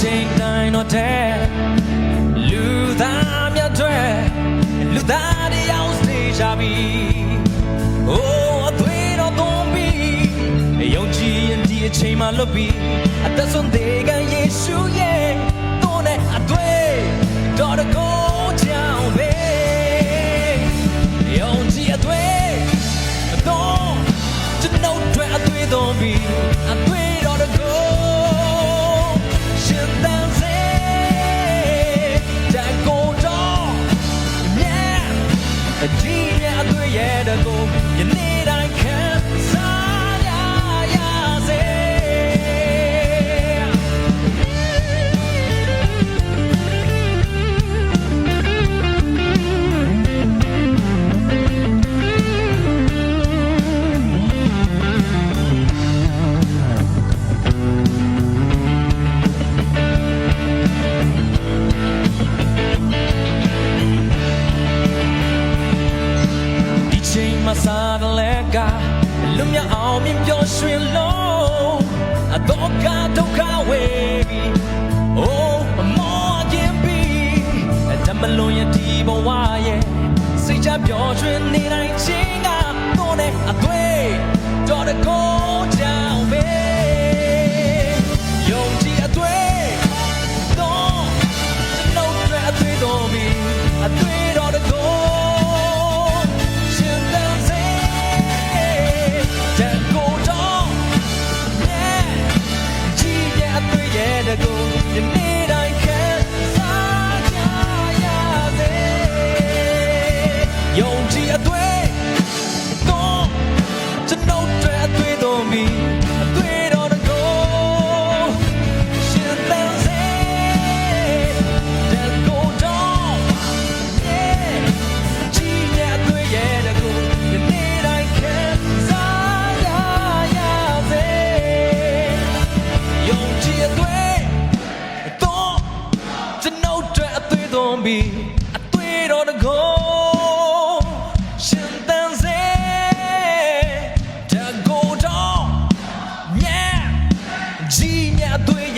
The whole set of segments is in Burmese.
ချိန်တိုင်းတော့တဲ့လူသားများတွေလူသားတွေအောင်စနေကြပြီ Oh အသွေးတော်သွန်ပြီးယုံကြည်ရင်ဒီအချိန်မှလွတ်ပြီးအသက်ဆုံးသေးကယေရှုရဲ့တော်နဲ့အသွေးတော်တကောကြောင့်ပဲယုံကြည်အသွေးအတော်ကျွန်တော်တို့အသွေးသွန်ပြီးအသွေး အဒီရဲ့အသွေးရဲ့တကောယနေ့တိုင်းခံ စားတယ်လဲကလူမြအောင်မြင်ပျော်ရွှင်လို့အတော့ကဒုက္ခဝေပြီး Oh အမောကျင်ပြီးတမလွန်ရဒီဘဝရဲ့စိတ်ချပျော်ရွှင်နေတိုင်းချင်းကတော့နဲ့အသွေးတော်တကောကြောင့်ပဲယုံကြည်အသွေးတော့ကျွန်ုပ်တို့အသွေးတော်မီအသွေး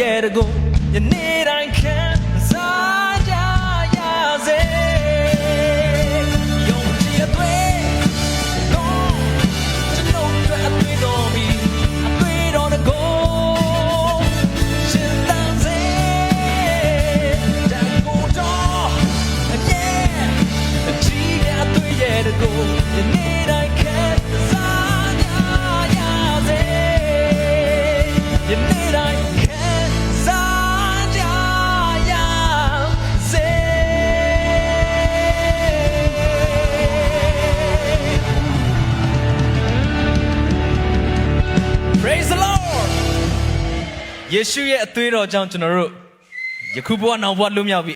ရဲ့တကုယနေ့တိုင်းခံစားကြရစေယုံကြည်အသွေးတော့ကျွန်ုပ်တို့အသွေးတော်ပြီအသွေးတော်တကုရှင်တန်စေတကုတော် yeah ကြီးမြတ်သွေးရဲ့တကုယနေ့တိုင်း Praise the Lord ယေရှုရဲ့အသွေးတော်ကြောင့်ကျွန်တော်တို့ယခုဘဝနောက်ဘဝလွတ်မြောက်ပြီ